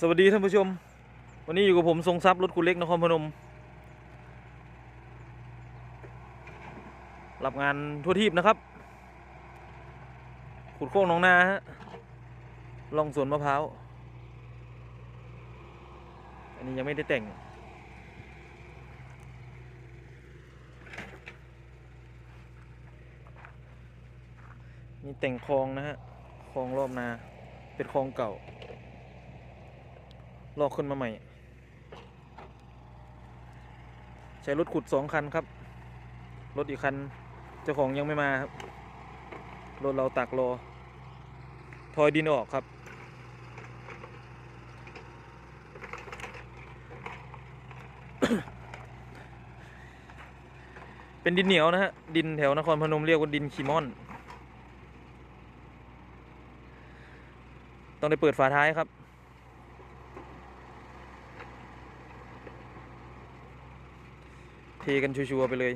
สวัสดีท่านผู้ชม วันนี้อยู่กับผมทรงทรัพย์รถคุณเล็กนครพนม รับงานทั่วทีบนะครับ ขุดโค้งหนองนาฮะลองสวนมะพร้าว อันนี้ยังไม่ได้แต่ง นี่แต่งคลองนะฮะ คลองรอบนา เป็นคลองเก่า ลอกขึ้นมาใหม่ ใช้รถขุดสองคันครับ รถอีกคัน เจ้าของยังไม่มาครับ รถเราตักรอทอยดินออกครับ เป็นดินเหนียวนะฮะ ดินแถวนครพนมเรียกว่าดินคีมอน ต้องได้เปิดฝาท้ายครับ ทกันชัวร์ๆไปเลย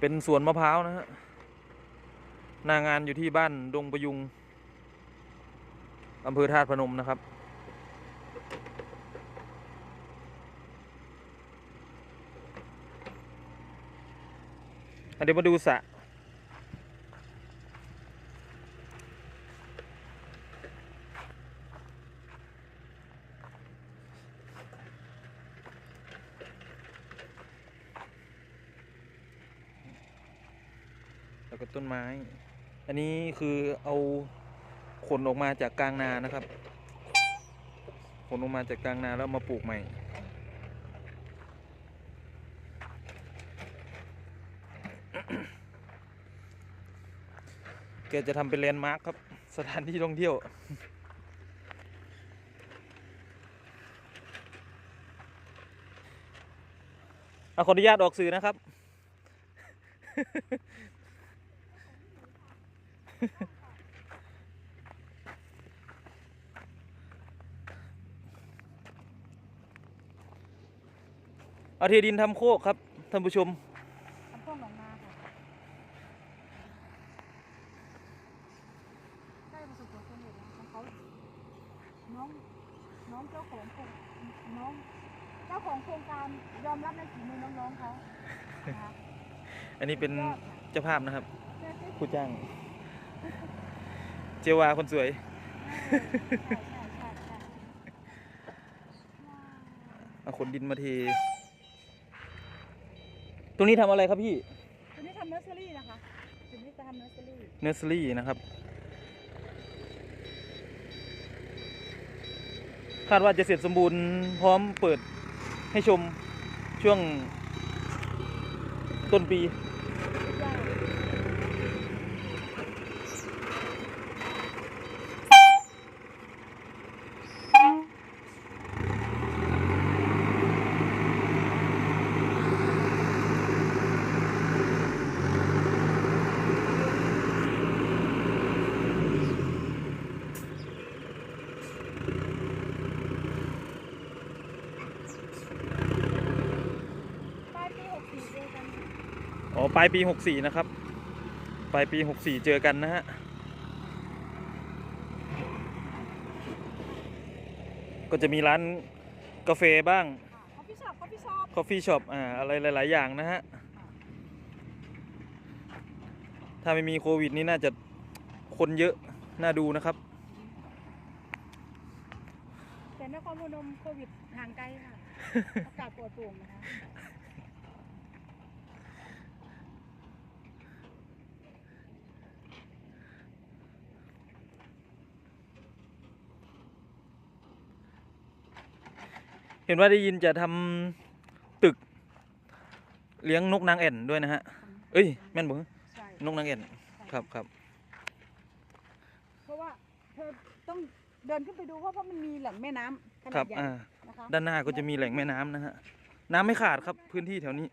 เป็นสวนมะพร้าวนะฮะหน้างานอยู่ที่บ้านดงประยุงอำเภอธาตุพนมนะครับเดี๋ยวมาดูสระ แล้วก็ต้นไม้ อันนี้คือเอาขนออกมาจากกลางนานะครับ ขนออกมาจากกลางนาแล้วมาปลูกใหม่แกจะทำเป็นแลนด์มาร์คครับ สถานที่ท่องเที่ยวเอาขออนุญาตออกสื่อนะครับ เอาเทดินทำโคกครับท่านผู้ชมทำพวกหนองนาค่ะได้ประสบผลสำเร็จแล้วของเขาน้องน้องเจ้าของโครงน้องเจ้าของโครงการยอมรับในฝีมือน้องๆเขานะคะอันนี้เป็นยอดค่ะเจ้าภาพนะครับใช่ใช่ผู้จ้าง เจวาคนสวยใช่ใช่ใช่ใช่เอาขนดินมาเทตรงนี้ทำอะไรครับพี่ตัวนี้ทำเนอร์เซอรี่นะคะตัวนี้จะทำเนอร์เซอรี่เนอร์สรี่นะครับ คาดว่าจะเสร็จสมบูรณ์พร้อมเปิดให้ชมช่วงต้นปี ยาก ปลายปีหกสี่เจอกัน อ๋อปลายปี 64 นะครับ ปลายปี 64 เจอกันนะฮะก็จะมีร้านกาแฟบ้าง คอฟฟี่ช็อปคอฟฟี่ช็อปคอฟฟี่ช็อปอ่าอะไรหลาย ๆ อย่างนะฮะ ถ้าไม่มีโควิดนี่น่าจะคนเยอะ น่าดูนะครับ แต่นครพนมโควิดห่างไกลค่ะ อากาศปวดโปร่งนะคะ เห็นว่าได้ยินจะทำตึก เลี้ยงนกนางแอ่นด้วยนะฮะ เอ้ยแม่นบ่ใช่นกนางแอ่นครับครับ เพราะว่าเธอต้องเดินขึ้นไปดูเพราะว่ามันมีแหล่งแม่น้ำขคนารัดบใหญ่อ่านะคะด้านหน้าก็จะมีแหล่งแม่น้ำนะฮะน้ำไม่ขาดครับพื้นที่แถวนี้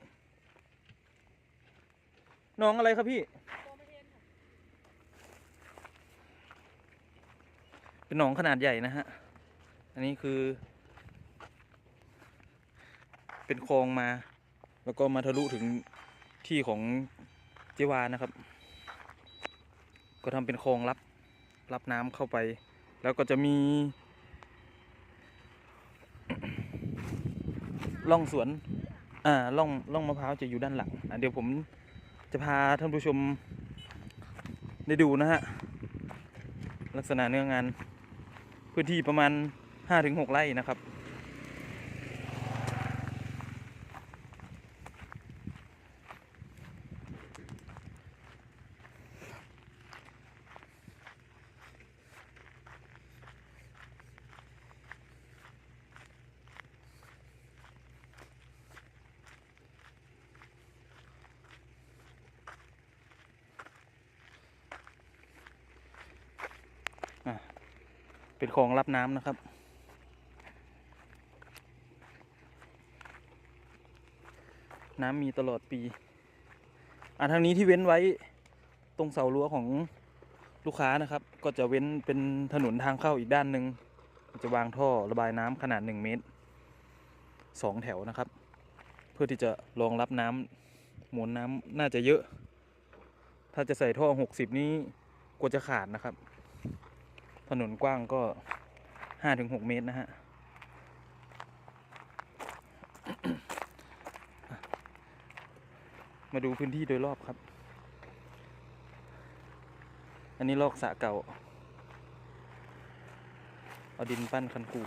น้องอะไรครับพี่ เป็นหนองขนาดใหญ่นะฮะ อันนี้คือ เป็นคลองมา แล้วก็มาทะลุถึงที่ของเจวานะครับ ก็ทำเป็นคลองรับรับน้ำเข้าไป แล้วก็จะมีร่องสวนอ่าร่องร่องมะพร้าวจะอยู่ด้านหลังอะเดี๋ยวผมจะพาท่านผู้ชมได้ดูนะฮะ ลักษณะเนื้องาน พื้นที่ประมาณ 5-6 ไร่นะครับ เป็นคลองรับน้ำนะครับน้ำมีตลอดปี อ่าทางนี้ที่เว้นไว้ตรงเสารั้วของลูกค้านะครับ ก็จะเว้นเป็นถนนทางเข้าอีกด้านหนึ่งจะวางท่อระบายน้ำขนาดหนึ่งเมตรสองแถวนะครับ เพื่อที่จะรองรับน้ำมวลน้ำน่าจะเยอะ ถ้าจะใส่ท่อหกสิบนี้กลัวจะขาดนะครับ ถนนกว้างก็ห้าถึงหกเมตรนะฮะมาดูพื้นที่โดยรอบครับ อันนี้ลอกสระเก่า เอาดินปั้นคันกู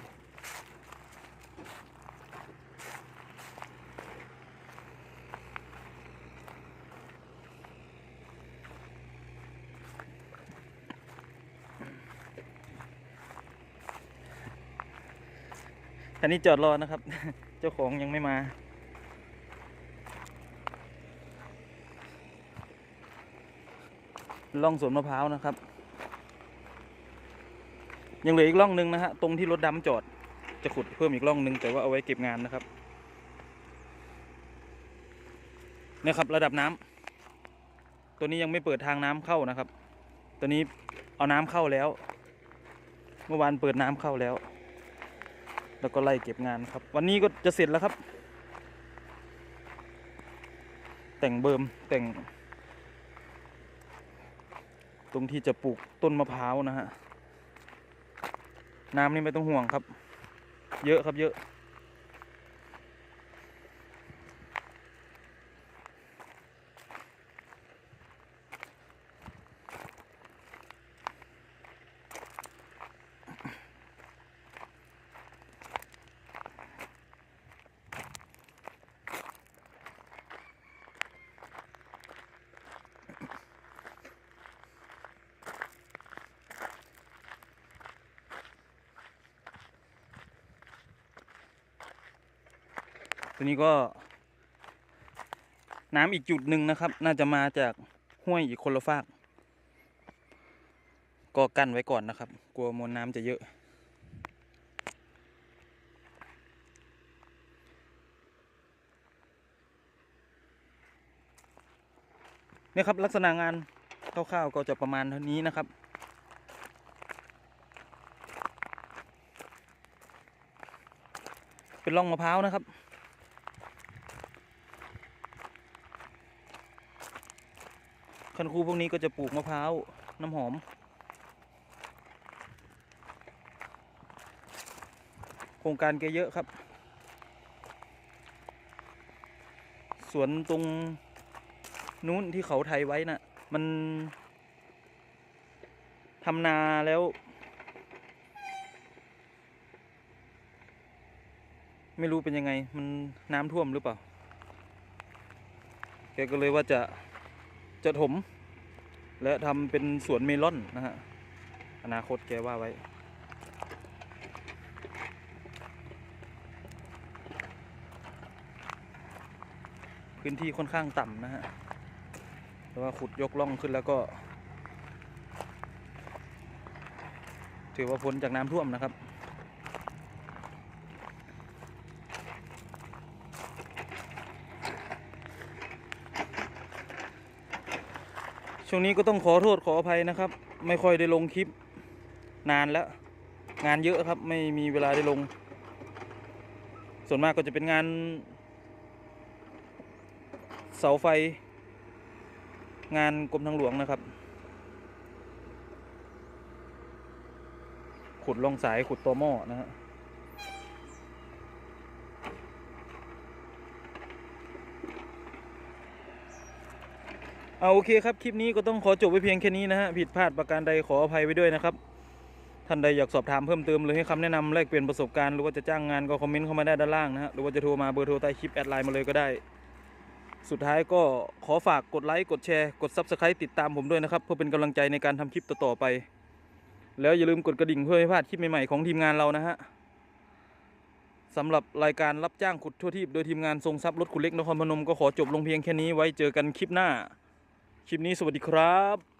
คูอันนี้จอดรอนะครับ เจ้าของยังไม่มา ล่องสวนมะพร้าวนะครับ ยังเหลืออีกล่องหนึ่งนะฮะ ตรงที่รถดำจอด จะขุดเพิ่มอีกล่องหนึ่งแต่ว่าเอาไว้เก็บงานนะครับนี่ครับระดับน้ำตัวนี้ยังไม่เปิดทางน้ำเข้านะครับ ตัวนี้เอาน้ำเข้าแล้ว เมื่อวานเปิดน้ำเข้าแล้ว แล้วก็ไล่เก็บงานครับ วันนี้ก็จะเสร็จแล้วครับ แต่งเบิมแต่ง ตรงที่จะปลูกต้นมะพร้าวนะฮะน้ำนี่ไม่ต้องห่วงครับ เยอะครับเยอะ ตัวนี้ก็น้ำอีกจุดหนึ่งนะครับ น่าจะมาจากห้วยอีกคนละฟาก ก็กั้นไว้ก่อนนะครับ กลัวมวลน้ำจะเยอะ เนี่ยครับลักษณะงานคร่าวๆก็จะประมาณเท่านี้นะครับเป็นร่องมะพร้าวนะครับ คันคูพวกนี้ก็จะปลูกมะพร้าวน้ำหอม โครงการแกเยอะครับ สวนตรงนู้นที่เขาไทยไว้น่ะ มันทำนาแล้วไม่รู้เป็นยังไง มันน้ำท่วมหรือเปล่า แกก็เลยว่าจะ จะถม และทำเป็นสวนเมลอนนะฮะ อนาคตแกว่าไว้ พื้นที่ค่อนข้างต่ำนะฮะแต่ว่าขุดยกล่องขึ้นแล้วก็ ถือว่าพ้นจากน้ำท่วมนะครับ ช่วงนี้ก็ต้องขอโทษขออภัยนะครับ ไม่ค่อยได้ลงคลิปนานแล้ว งานเยอะครับไม่มีเวลาได้ลง ส่วนมากก็จะเป็นงาน เสาไฟ งานกรมทางหลวงนะครับ ขุดลงสายขุดตัวหม้อนะฮะ เอาโอเคครับ คลิปนี้ก็ต้องขอจบไว้เพียงแค่นี้นะฮะ ผิดพลาดประการใดขออภัยไว้ด้วยนะครับ ท่านใดอยากสอบถามเพิ่มเติมหรือให้คำแนะนำแลกเปลี่ยนประสบการณ์ หรือว่าจะจ้างงานก็คอมเมนต์เข้ามาได้ด้านล่างนะฮะ หรือว่าจะโทรมาเบอร์โทรใต้คลิปแอดไลน์มาเลยก็ได้ สุดท้ายก็ขอฝากกดไลค์ กดแชร์ กด Subscribe ติดตามผมด้วยนะครับ เพื่อเป็นกำลังใจในการทำคลิปต่อๆไป แล้วอย่าลืมกดกระดิ่งเพื่อไม่พลาดคลิปใหม่ๆของทีมงานเรานะฮะสำหรับรายการรับจ้างขุดทั่วทีปโดยทีมงานทรงทรัพย์รถขุดเล็กนครพนมก็ขอจบลงเพียงแค่นี้ไว้เจอกันคลิปหน้า คลิปนี้สวัสดีครับ